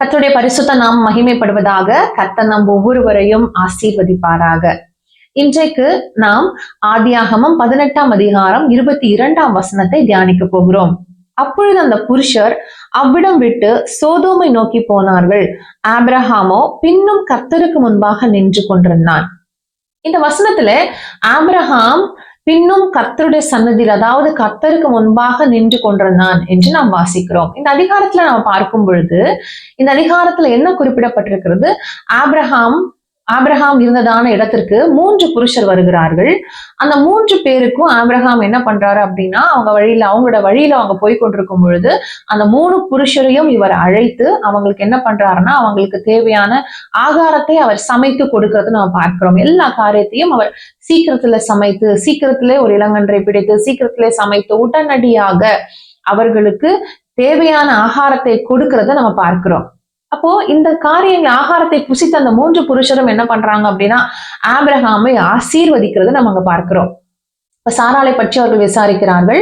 கத்துடைய பரிசுத்த நாம் மகிமைப்படுவதாக கத்த நம் ஒவ்வொருவரையும் ஆசீர்வதிப்பாராக. இன்றைக்கு நாம் ஆதியாகமம் பதினெட்டாம் அதிகாரம் இருபத்தி இரண்டாம் வசனத்தை தியானிக்க போகிறோம். அப்பொழுது அந்த புருஷர் அவ்விடம் விட்டு சோதோமை நோக்கி போனார்கள். ஆப்ரஹாமோ பின்னும் கர்த்தருக்கு முன்பாக நின்று கொண்டிருந்தான். இந்த வசனத்துல ஆப்ரஹாம் பின்னும் கர்த்தருடைய சன்னதியில் அதாவது கர்த்தருக்கு முன்பாக நின்று கொண்டிருந்தான் என்று நாம் வாசிக்கிறோம். இந்த அதிகாரத்துல நாம் பார்க்கும் பொழுது இந்த அதிகாரத்துல என்ன குறிப்பிடப்பட்டிருக்கிறது? ஆப்ரஹாம் ஆப்ரஹாம் இருந்ததான இடத்திற்கு மூன்று புருஷர் வருகிறார்கள். அந்த மூன்று பேருக்கும் ஆப்ரஹாம் என்ன பண்றாரு அப்படின்னா அவங்க வழியில அவங்களோட வழியில அவங்க போய் கொண்டிருக்கும் பொழுது அந்த மூணு புருஷரையும் இவர் அழைத்து அவங்களுக்கு என்ன பண்றாருன்னா அவங்களுக்கு தேவையான ஆகாரத்தை அவர் சமைத்து கொடுக்கறது நம்ம பார்க்கிறோம். எல்லா காரியத்தையும் அவர் சீக்கிரத்துல சமைத்து சீக்கிரத்திலே ஒரு இளங்கன்றை பிடித்து சீக்கிரத்திலே சமைத்து உடனடியாக அவர்களுக்கு தேவையான ஆகாரத்தை கொடுக்கறத நம்ம பார்க்கிறோம். அப்போ இந்த காரியங்கள் ஆகாரத்தை புசித்த அந்த மூன்று புருஷரும் என்ன பண்றாங்க அப்படின்னா ஆபிரகாமை ஆசீர்வதிக்கிறத நம்ம அங்க பார்க்கிறோம். இப்ப சாராளை பற்றி அவர்கள் விசாரிக்கிறார்கள்.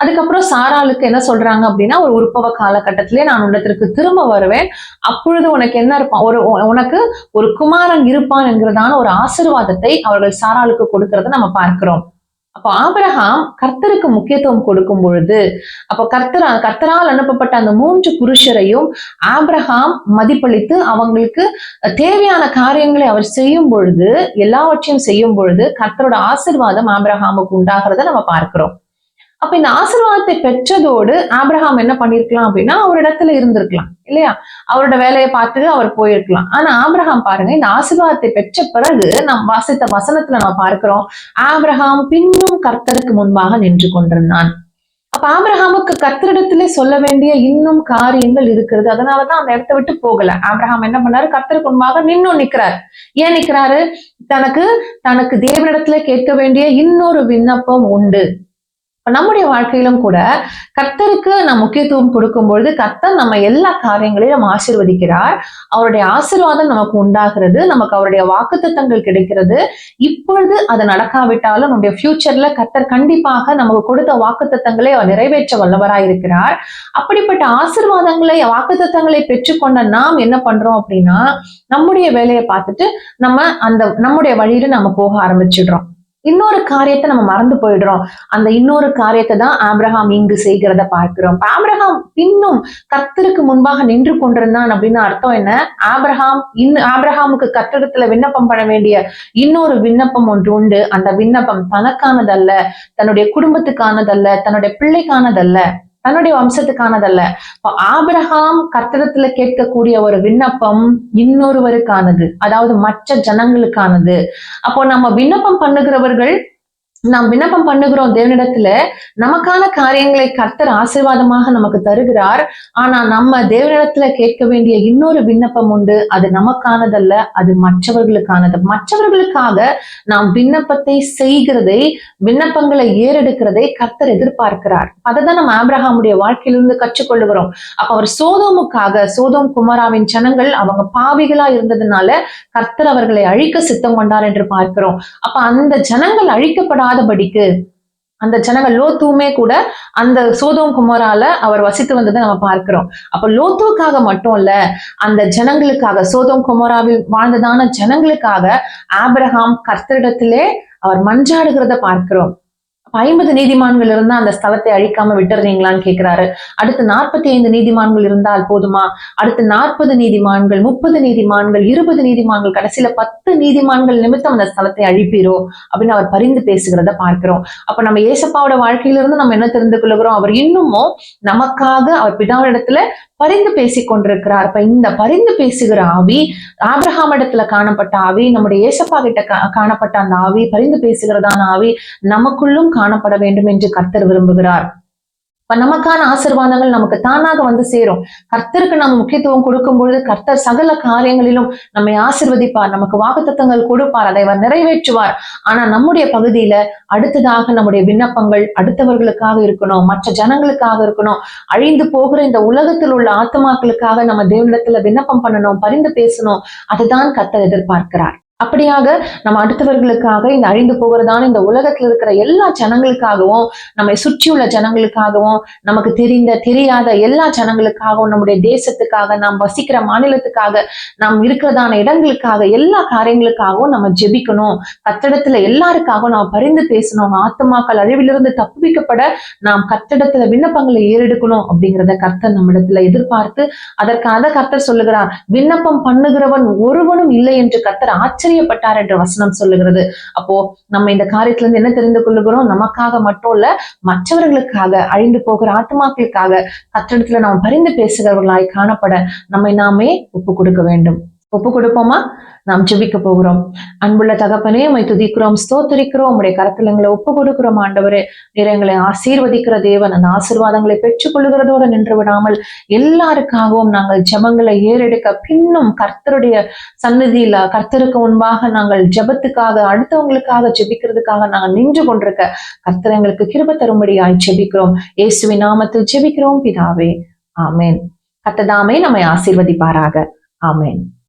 அதுக்கப்புறம் சாராளுக்கு என்ன சொல்றாங்க அப்படின்னா ஒரு உற்பவ காலகட்டத்திலே நான் உன்னத்திற்கு திரும்ப வருவேன். அப்பொழுது உனக்கு என்ன இருப்பான் ஒரு உனக்கு ஒரு குமாரன் இருப்பான் என்கிறதான ஒரு ஆசிர்வாதத்தை அவர்கள் சாராளுக்கு கொடுக்கறத நம்ம பார்க்கிறோம். அப்போ ஆபரகாம் கர்த்தருக்கு முக்கியத்துவம் கொடுக்கும் பொழுது அப்போ கர்த்தர் கர்த்தரால் அனுப்பப்பட்ட அந்த மூன்று புருஷரையும் ஆபிரகாம் மதிப்பளித்து அவங்களுக்கு தேவையான காரியங்களை அவர் செய்யும் பொழுது எல்லாவற்றையும் செய்யும் பொழுது கர்த்தரோட ஆசிர்வாதம் ஆபிரஹாமுக்கு உண்டாகிறத நம்ம பார்க்கிறோம். அப்ப இந்த ஆசீர்வாதத்தை பெற்றதோடு ஆப்ரஹாம் என்ன பண்ணிருக்கலாம் அப்படின்னா அவர் இடத்துல இருந்திருக்கலாம் இல்லையா? அவரோட வேலையை பார்த்துட்டு அவர் போயிருக்கலாம். ஆனா ஆப்ரஹாம் பாருங்க இந்த ஆசீர்வாதத்தை பெற்ற பிறகு நாம் வாசித்த வசனத்துல நம்ம பார்க்கிறோம் ஆப்ரஹாம் பின்னும் கர்த்தருக்கு முன்பாக நின்று கொண்டிருந்தான். அப்ப ஆப்ரஹாமுக்கு கர்த்தரிடத்திலே சொல்ல வேண்டிய இன்னும் காரியங்கள் இருக்கிறது. அதனாலதான் அந்த இடத்த விட்டு போகல. ஆப்ரஹாம் என்ன பண்ணாரு? கர்த்தருக்கு முன்பாக நின்னும் நிக்கிறார். ஏன் நிக்கிறாரு? தனக்கு தனக்கு தேவனிடத்துல கேட்க வேண்டிய இன்னொரு விண்ணப்பம் உண்டு. நம்முடைய வாழ்க்கையிலும் கூட கர்த்தருக்கு நாம் முக்கியத்துவம் கொடுக்கும் பொழுது கர்த்தர் நம்ம எல்லா காரியங்களையும் நம்ம ஆசிர்வதிக்கிறார். அவருடைய ஆசிர்வாதம் நமக்கு உண்டாகிறது. நமக்கு அவருடைய வாக்குத்தத்தங்கள் கிடைக்கிறது. இப்பொழுது அது நடக்காவிட்டாலும் நம்முடைய ஃபியூச்சர்ல கர்த்தர் கண்டிப்பாக நமக்கு கொடுத்த வாக்குத்தத்தங்களை அவர் நிறைவேற்ற வல்லவராய் இருக்கிறார். அப்படிப்பட்ட ஆசிர்வாதங்களை வாக்குத்தத்தங்களை பெற்றுக்கொண்ட நாம் என்ன பண்றோம் அப்படின்னா நம்முடைய வேலையை பார்த்துட்டு நம்ம அந்த நம்முடைய வழியில நம்ம போக ஆரம்பிச்சிடுறோம். இன்னொரு காரியத்தை நம்ம மறந்து போயிடுறோம். அந்த இன்னொரு காரியத்தை தான் ஆப்ரஹாம் இங்கு செய்கிறத பார்க்கிறோம். ஆப்ரஹாம் இன்னும் கத்தருக்கு முன்பாக நின்று கொண்டிருந்தான் அப்படின்னு அர்த்தம் என்ன? ஆப்ரஹாம் இன்னும் ஆப்ரஹாமுக்கு கத்திரத்துல விண்ணப்பம் பண்ண வேண்டிய இன்னொரு விண்ணப்பம் ஒன்று உண்டு. அந்த விண்ணப்பம் தனக்கானதல்ல தன்னுடைய குடும்பத்துக்கானதல்ல தன்னுடைய பிள்ளைக்கானதல்ல. தன்னுடைய வம்சத்துக்கானதல்ல. இப்போ ஆபிரகாம் கர்த்தரத்துல கேட்கக்கூடிய ஒரு விண்ணப்பம் இன்னொருவருக்கானது. அதாவது மற்ற ஜனங்களுக்கானது. அப்போ நம்ம விண்ணப்பம் பண்ணுகிறவர்கள் நாம் விண்ணப்பம் பண்ணுகிறோம் தேவனிடத்துல நமக்கான காரியங்களை கர்த்தர் ஆசீர்வாதமாக நமக்கு தருகிறார். ஆனா நம்ம தேவனிடத்துல கேட்க வேண்டிய இன்னொரு விண்ணப்பம் உண்டு. அது நமக்கானதல்ல அது மற்றவர்களுக்கானது. மற்றவர்களுக்காக நாம் விண்ணப்பத்தை செய்கிறதை விண்ணப்பங்களை ஏறெடுக்கிறதை கர்த்தர் எதிர்பார்க்கிறார். அதை தான் நம்ம ஆப்ரஹாமுடைய வாழ்க்கையிலிருந்து கற்றுக்கொள்ளுகிறோம் அப்ப அவர் சோதோமுக்காக சோதோம் குமாராவின் ஜனங்கள் அவங்க பாவிகளா இருந்ததுனால கர்த்தர் அவர்களை அழிக்க சித்தம் கொண்டார் என்று பார்க்கிறோம். அப்ப அந்த ஜனங்கள் அழிக்கப்பட இல்லாதபடிக்கு அந்த ஜனங்கள் லோத்துவுமே கூட அந்த சோதோம் குமாரால அவர் வசித்து வந்ததை நம்ம பார்க்கிறோம். அப்ப லோத்துவுக்காக மட்டும் இல்ல அந்த ஜனங்களுக்காக சோதோம் குமாராவில் வாழ்ந்ததான ஜனங்களுக்காக ஆபிரஹாம் கர்த்தரிடத்திலே அவர் மன்றாடுகிறத பார்க்கிறோம். ஐம்பது நீதிமான்கள் இருந்தா அந்த ஸ்தலத்தை அழிக்காம விட்டுறீங்களான்னு கேட்கிறாரு அடுத்து நாற்பத்தி ஐந்து நீதிமான்கள் இருந்தால் போதுமா? அடுத்து நாற்பது நீதிமான்கள் முப்பது நீதிமான்கள் இருபது நீதிமான்கள் கடைசியில பத்து நீதிமான்கள் நிமித்தம் அந்த ஸ்தலத்தை அழிப்பீரோ? அப்படின்னு அவர் பரிந்து பேசுகிறத பார்க்கிறோம். அப்ப நம்ம ஏசப்பாவோட வாழ்க்கையிலிருந்து நம்ம என்ன தெரிந்து கொள்கிறோம்? அவர் இன்னமும் நமக்காக அவர் பிதாவிடத்துல பரிந்து பேசி கொண்டிருக்கிறார் இப்ப இந்த பரிந்து பேசுகிற ஆவி ஆபிரஹாம் இடத்துல காணப்பட்ட ஆவி நம்முடைய ஏசப்பா கிட்ட காணப்பட்ட அந்த ஆவி பரிந்து பேசுகிறதான ஆவி நமக்குள்ளும் காணப்பட வேண்டும் என்று கர்த்தர் விரும்புகிறார். நமக்கான ஆசிர்வாதங்கள் நமக்கு தானாக வந்து சேரும். கர்த்தருக்கு நம்ம முக்கியத்துவம் கொடுக்கும் பொழுது கர்த்தர் சகல காரியங்களிலும் நம்மை ஆசிர்வதிப்பார். நமக்கு வாக்குத்தத்தங்கள் கொடுப்பார். அதை அவர் நிறைவேற்றுவார். ஆனா நம்முடைய பகுதியில அடுத்ததாக நம்முடைய விண்ணப்பங்கள் அடுத்தவர்களுக்காக இருக்கணும். மற்ற ஜனங்களுக்காக இருக்கணும். அழிந்து போகிற இந்த உலகத்தில் உள்ள ஆத்மாக்களுக்காக நம்ம தேவனிடத்துல விண்ணப்பம் பண்ணணும் பரிந்து பேசணும். அதுதான் கர்த்தர் எதிர்பார்க்கிறார். அப்படியாக நம்ம அடுத்தவர்களுக்காக இந்த அழிந்து போகிறதான இந்த உலகத்துல இருக்கிற எல்லா ஜனங்களுக்காகவும் நம்மை சுற்றியுள்ள ஜனங்களுக்காகவும் நமக்கு தெரிந்த தெரியாத எல்லா ஜனங்களுக்காகவும் நம்முடைய தேசத்துக்காக நாம் வசிக்கிற மாநிலத்துக்காக நாம் இருக்கிறதான இடங்களுக்காக எல்லா காரியங்களுக்காகவும் நம்ம ஜெபிக்கணும். கத்தடத்துல எல்லாருக்காகவும் நாம் பரிந்து பேசணும். ஆத்மாக்கள் அழிவிலிருந்து தப்புவிக்கப்பட நாம் கத்தடத்துல விண்ணப்பங்களை ஏறெடுக்கணும் அப்படிங்கிறத கர்த்தர் நம்மிடத்துல எதிர்பார்த்து அதற்காக கர்த்தர் சொல்லுகிறார் விண்ணப்பம் பண்ணுகிறவன் ஒருவனும் இல்லை என்று கர்த்தர் ஆச்சரியப்பட்டார் என்று வசனம் சொல்லுகிறது. அப்போ நம்ம இந்த காரியத்துல இருந்து என்ன தெரிந்து கொள்ளுகிறோம்? நமக்காக மட்டும் இல்ல மற்றவர்களுக்காக அழிந்து போகிற ஆத்மாக்களுக்காக கத்திடத்துல நாம் பரிந்து பேசுகிறவர்களாய் காணப்பட நம்மை நாமே ஒப்பு கொடுக்க வேண்டும். ஒப்பு கொடுப்போமா நாம் ஜெபிக்க போகிறோம். அன்புள்ள தகப்பனே உமை துதிக்கிறோம் ஸ்தோத்தரிக்கிறோம். உடைய கரத்துல எங்களை ஒப்பு கொடுக்கிறோம் ஆண்டவரே. நீர் எங்களை ஆசீர்வதிக்கிற தேவன் அந்த ஆசீர்வாதங்களை பெற்றுக் கொள்ளுகிறதோடு நின்று விடாமல் எல்லாருக்காகவும் நாங்கள் ஜெபங்களை ஏறெடுக்க பின்னும் கர்த்தருடைய சன்னதியில கர்த்தருக்கு முன்பாக நாங்கள் ஜெபத்துக்காக அடுத்தவங்களுக்காக ஜெபிக்கிறதுக்காக நாங்கள் நின்று கொண்டிருக்க கர்த்தர் எங்களுக்கு கிருப தரும்படியாய் ஜெபிக்கிறோம். இயேசுவின் நாமத்தில் ஜெபிக்கிறோம் பிதாவே. ஆமேன். கத்ததாமே நம்மை ஆசீர்வதிப்பாராக. ஆமேன்.